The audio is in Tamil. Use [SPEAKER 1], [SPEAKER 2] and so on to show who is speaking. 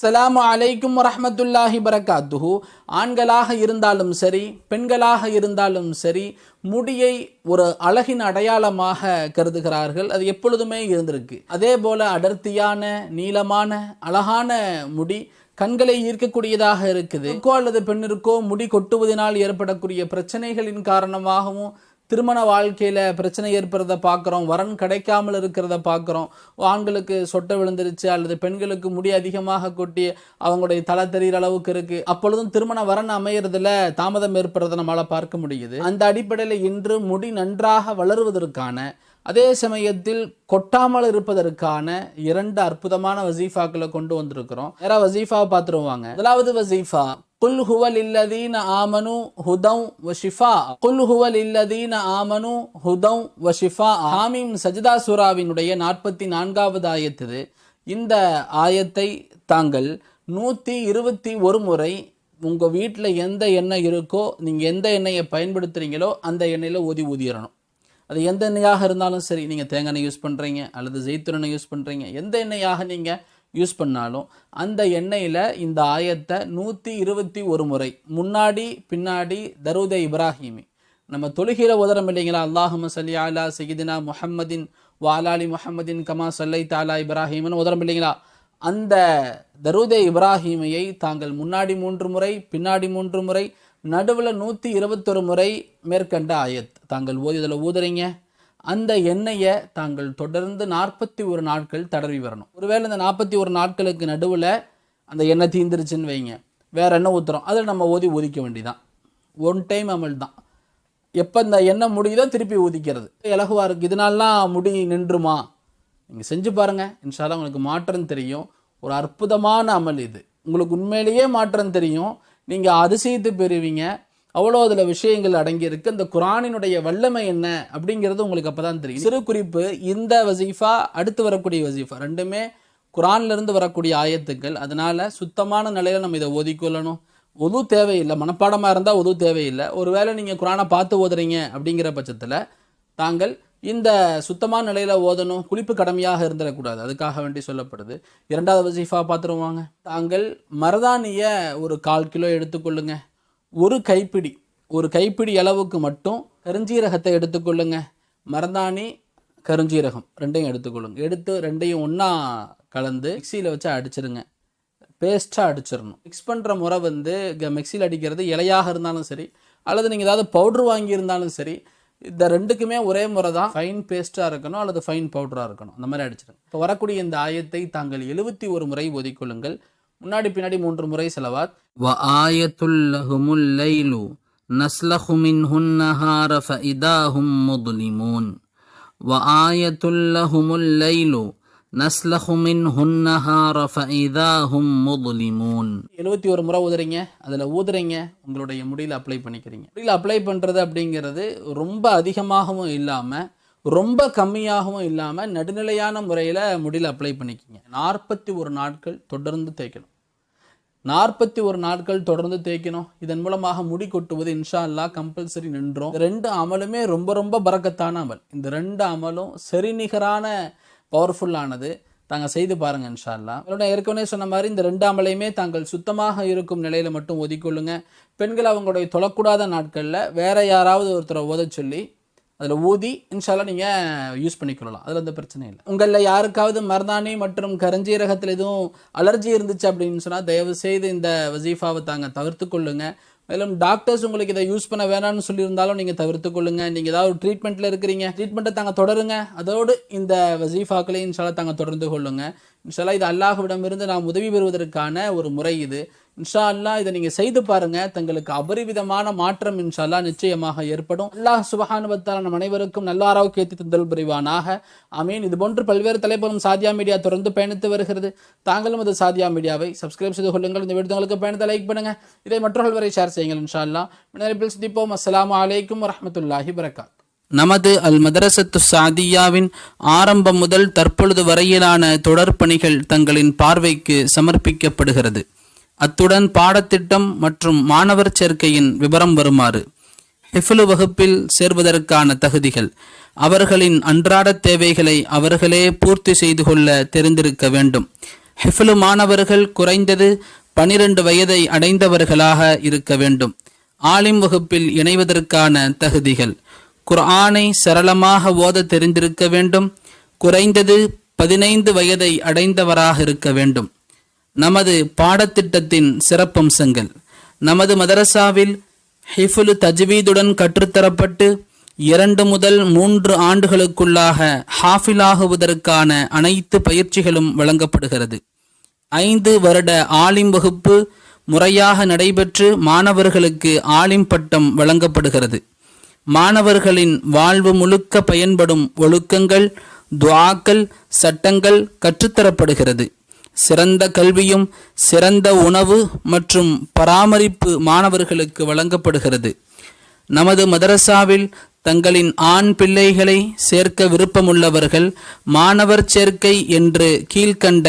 [SPEAKER 1] சலாமு அலைக்கும் ரஹமத்துல்லாஹி பரகாத்துஹு ஆண்களாக இருந்தாலும் சரி பெண்களாக இருந்தாலும் சரி முடியை ஒரு அழகின் அடையாளமாக கருதுகிறார்கள். அது எப்பொழுதுமே இருந்திருக்கு. அதே போல அடர்த்தியான நீளமான அழகான முடி கண்களை ஈர்க்கக்கூடியதாக இருக்குது. அல்லது பெண்ணிற்கோ முடி கொட்டுவதனால் ஏற்படக்கூடிய பிரச்சனைகளின் காரணமாகவும் திருமண வாழ்க்கையில் பிரச்சனை ஏற்படுறத பார்க்குறோம் வரன் கிடைக்காமல் இருக்கிறத பார்க்குறோம் ஆண்களுக்கு சொட்டை விழுந்துருச்சு அல்லது பெண்களுக்கு முடி அதிகமாக கொட்டி அவங்களுடைய தலை தெரிகிற அளவுக்கு இருக்குது அப்பொழுதும் திருமண வரன் அமையறதுல தாமதம் ஏற்படுறத நம்மளால் பார்க்க முடியுது. அந்த அடிப்படையில் இன்று முடி நன்றாக வளருவதற்கான அதே சமயத்தில் கொட்டாமல் இருப்பதற்கான இரண்டு அற்புதமான வசீஃபாக்களை கொண்டு வந்திருக்கிறோம். யாராவது வசீஃபாவை பார்த்துருவாங்க. முதலாவது வசீஃபா குல் ஹுவல் இல்லதீன ஆமனு ஹுதம் வஷிஃபா குல் ஹுவல் இல்லதீன ஆமனு ஹுதம் வஷிஃபா ஆமீம் சஜிதா சூராவினுடைய நாற்பத்தி நான்காவது ஆயத்து இந்த ஆயத்தை தாங்கள் நூற்றி இருபத்தி ஒரு முறை உங்கள் வீட்டில் எந்த எண்ணெய் இருக்கோ நீங்கள் எந்த எண்ணெயை பயன்படுத்துகிறீங்களோ அந்த எண்ணெயில் ஊதி ஊதிடணும் அது எந்த எண்ணெயாக இருந்தாலும் சரி நீங்கள் தேங்காய் எண்ணெய் யூஸ் பண்ணுறீங்க அல்லது ஜெய்த்தூன் யூஸ் பண்ணுறீங்க எந்த எண்ணெயாக நீங்கள் யூஸ் பண்ணாலும் அந்த எண்ணெயில் இந்த ஆயத்தை நூற்றி இருபத்தி ஒரு முறை முன்னாடி பின்னாடி தருத இப்ராஹிமி. நம்ம தொழுகிற உதரம் இல்லைங்களா? அல்லாஹும சல்லி அலா சையதினா முஹம்மதின் வாலாலி முஹம்மதின் கமா சல்லை தாலா இப்ராஹிம்னு உதரம் இல்லைங்களா? அந்த தருதே இப்ராஹிமையை தாங்கள் முன்னாடி மூன்று முறை பின்னாடி மூன்று முறை நடுவில் நூற்றி இருபத்தொரு முறை மேற்கண்ட ஆயத். தாங்கள் ஓதியதில் ஊதுறீங்க. அந்த எண்ணெயை தாங்கள் தொடர்ந்து நாற்பத்தி ஒரு நாட்கள் தடவி வரணும். ஒருவேளை இந்த நாற்பத்தி ஒரு நாட்களுக்கு நடுவில் அந்த எண்ணெய் தீந்துருச்சுன்னு வைங்க. வேறு எண்ணெய் ஊற்றுறோம் அதில் நம்ம ஊதி ஊதிக்க வேண்டிதான். ஒன் டைம் அமல் தான். எப்போ இந்த எண்ணெய் முடியுதோ திருப்பி ஊதிக்கிறது. இலகுவாக இருக்குது இதனாலாம் முடி நின்றுமா? நீங்கள் செஞ்சு பாருங்கள் இன்ஷால்லா உங்களுக்கு மாற்றம் தெரியும். ஒரு அற்புதமான அமல் இது. உங்களுக்கு உண்மையிலேயே மாற்றம் தெரியும். நீங்கள் அதிசயத்தை பெறுவீங்க. அவ்வளோ அதில் விஷயங்கள் அடங்கியிருக்கு. இந்த குரானினுடைய வல்லமை என்ன அப்படிங்கிறது உங்களுக்கு அப்போ தான் தெரியும். சிறு குறிப்பு இந்த வசீஃபா அடுத்து வரக்கூடிய வசீஃபா ரெண்டுமே குரான்லேருந்து வரக்கூடிய ஆயத்துக்கள். அதனால் சுத்தமான நிலையில் நம்ம இதை ஒதுக்கொள்ளணும் ஒது தேவையில்லை. மனப்பாடமாக இருந்தால் ஒது தேவையில்லை. ஒருவேளை நீங்கள் குரானை பார்த்து ஓதுறீங்க அப்படிங்கிற பட்சத்தில் தாங்கள் இந்த சுத்தமான நிலையில் ஓதணும் குளிப்பு கடமையாக இருந்துடக்கூடாது. அதுக்காக வேண்டி சொல்லப்படுது. இரண்டாவது வசீஃபா பார்த்துருவாங்க தாங்கள் மரதானியை ஒரு கால் கிலோ எடுத்துக்கொள்ளுங்க ஒரு கைப்பிடி ஒரு கைப்பிடி அளவுக்கு மட்டும் கருஞ்சீரகத்தை எடுத்துக்கொள்ளுங்க மரதாணி கருஞ்சீரகம் ரெண்டையும் எடுத்துக்கொள்ளுங்க எடுத்து ரெண்டையும் ஒன்றா கலந்து மிக்சியில் வச்சு அடிச்சிருங்க. பேஸ்ட்டாக அடிச்சிடணும். மிக்ஸ் பண்ணுற முறை வந்து மிக்சியில் அடிக்கிறது இலையாக இருந்தாலும் சரி அல்லது நீங்கள் ஏதாவது பவுட்ரு வாங்கியிருந்தாலும் சரி இந்த ரெண்டுக்குமே ஒரே முறை தான் ஃபைன் பேஸ்ட்டாக இருக்கணும் அல்லது ஃபைன் பவுடராக இருக்கணும். அந்த மாதிரி அடிச்சிருங்க. இப்போ வரக்கூடிய இந்த ஆயத்தை தாங்கள் எழுபத்தி ஒரு முறை ஒதுக்கொள்ளுங்கள் முன்னாடி பின்னாடி மூன்று முறை செலவாத்.
[SPEAKER 2] வ ஆயத்துல்லஹுமுல் லைலு நஸ்லஹு ஃப ஃபஇதாஹும் முதுலிமூன். வ ஆயத்துல்லஹுமுல் லைலு நஸ்லஹு மின் ஹுன்னஹார ஃபஇதாஹும் முதுலிமூன்.
[SPEAKER 1] எழுபத்தி ஒரு முறை ஊதுறீங்க அதில் ஊதுறீங்க உங்களுடைய முடியில் அப்ளை பண்ணிக்கிறீங்க. முடியில் அப்ளை பண்ணுறது அப்படிங்கிறது ரொம்ப அதிகமாகவும் இல்லாமல் ரொம்ப கம்மியாகவும் இல்லாமல் நடுநிலையான முறையில் முடியில் அப்ளை பண்ணிக்கிங்க. நாற்பத்தி ஒரு நாட்கள் தொடர்ந்து தேய்க்கணும். நாற்பத்தி ஒரு நாட்கள் தொடர்ந்து தேய்க்கணும். இதன் மூலமாக முடி கொட்டுவது இன்ஷா அல்லா கம்பல்சரி நின்றோம் ரெண்டு அமலுமே ரொம்ப ரொம்ப பறக்கத்தான அமல். இந்த ரெண்டு அமலும் சரிநிகரான பவர்ஃபுல்லானது தாங்கள் செய்து பாருங்க இன்ஷால்லா என்னோட ஏற்கனவே சொன்ன மாதிரி இந்த ரெண்டு அமலையுமே தாங்கள் சுத்தமாக இருக்கும் நிலையில் மட்டும் ஒதுக்கொள்ளுங்க பெண்கள் அவங்களுடைய தொழக்கூடாத நாட்களில் வேற யாராவது ஒருத்தரை ஓத சொல்லி அதில் ஊதி இன்ஷால்லா நீங்கள் யூஸ் பண்ணிக்கொள்ளலாம். அதில் எந்த பிரச்சனையும் இல்லை. உங்களில் யாருக்காவது மருதாணி மற்றும் கரஞ்சீரகத்தில் எதுவும் அலர்ஜி இருந்துச்சு அப்படின்னு சொன்னால் தயவு செய்து இந்த வசீஃபாவை தாங்க தவிர்த்து கொள்ளுங்கள் மேலும் டாக்டர்ஸ் உங்களுக்கு இதை யூஸ் பண்ண வேணாம்னு சொல்லியிருந்தாலும் நீங்கள் தவிர்த்து கொள்ளுங்க. நீங்கள் ஏதாவது ட்ரீட்மெண்ட்டில் இருக்கிறீங்க ட்ரீட்மெண்ட்டை தாங்க தொடருங்க. அதோடு இந்த வசீஃபாக்களையும் இன்ஷாலா தாங்க தொடர்ந்து கொள்ளுங்க. இன்ஷால்லா இது அல்லாஹ்விடமிருந்து நாம் உதவி பெறுவதற்கான ஒரு முறை இது. இன்ஷா அல்லா இதை நீங்கள் செய்து பாருங்கள் தங்களுக்கு அபரிவிதமான மாற்றம் இன்ஷா அல்லா நிச்சயமாக ஏற்படும். அல்லாஹ் சுபஹானுவத்தால் நம் அனைவருக்கும் நல்ல ஆரோக்கியத்தை தந்தல் புரிவானாக. அமீன் இது போன்று பல்வேறு தலைப்புகளும் சாதியா மீடியா தொடர்ந்து பயணித்து வருகிறது. தாங்களும் அது சாதியா மீடியாவை சப்ஸ்கிரைப் செய்து கொள்ளுங்கள். இந்த வீடியோ உங்களுக்கு பயணத்தை லைக் பண்ணுங்கள் இதை மற்றவர்கள் வரை ஷேர் செய்யுங்கள் இன்ஷா அல்லா மின்னறிப்பில் சந்திப்போம். அஸ்லாம் வலைக்கம் வரமத்துல்லாஹி வரகாத்
[SPEAKER 2] நமது அல் மதரசத்து சாதியாவின் ஆரம்பம் முதல் தற்பொழுது வரையிலான தொடர் பணிகள் தங்களின் பார்வைக்கு சமர்ப்பிக்கப்படுகிறது. அத்துடன் பாடத்திட்டம் மற்றும் மாணவர் சேர்க்கையின் விவரம் வருமாறு ஹிஃபுலு வகுப்பில் சேர்வதற்கான தகுதிகள் அவர்களின் அன்றாட தேவைகளை அவர்களே பூர்த்தி செய்து கொள்ள தெரிந்திருக்க வேண்டும். ஹிஃபுலு மாணவர்கள் குறைந்தது பனிரெண்டு வயதை அடைந்தவர்களாக இருக்க வேண்டும். ஆலிம் வகுப்பில் இணைவதற்கான தகுதிகள். குர்ஆனை சரளமாக ஓத தெரிந்திருக்க வேண்டும். குறைந்தது பதினைந்து வயதை அடைந்தவராக இருக்க வேண்டும். நமது பாடத்திட்டத்தின் சிறப்பம்சங்கள். நமது மதரசாவில் ஹிஃபுலு தஜ்வீதுடன் கற்றுத்தரப்பட்டு இரண்டு முதல் மூன்று ஆண்டுகளுக்குள்ளாக ஹாஃபிலாகுவதற்கான அனைத்து பயிற்சிகளும் வழங்கப்படுகிறது. ஐந்து வருட ஆலிம் வகுப்பு முறையாக நடைபெற்று மாணவர்களுக்கு ஆலிம் பட்டம் வழங்கப்படுகிறது. மாணவர்களின் வாழ்வு முழுக்க பயன்படும் ஒழுக்கங்கள் துவாக்கள் சட்டங்கள் கற்றுத்தரப்படுகிறது. சிறந்த கல்வியும் சிறந்த உணவு மற்றும் பராமரிப்பு மாணவர்களுக்கு வழங்கப்படுகிறது. நமது மதரசாவில் தங்களின் ஆண் பிள்ளைகளை சேர்க்க விருப்பமுள்ளவர்கள் மாணவர் சேர்க்கை என்று கீழ்கண்ட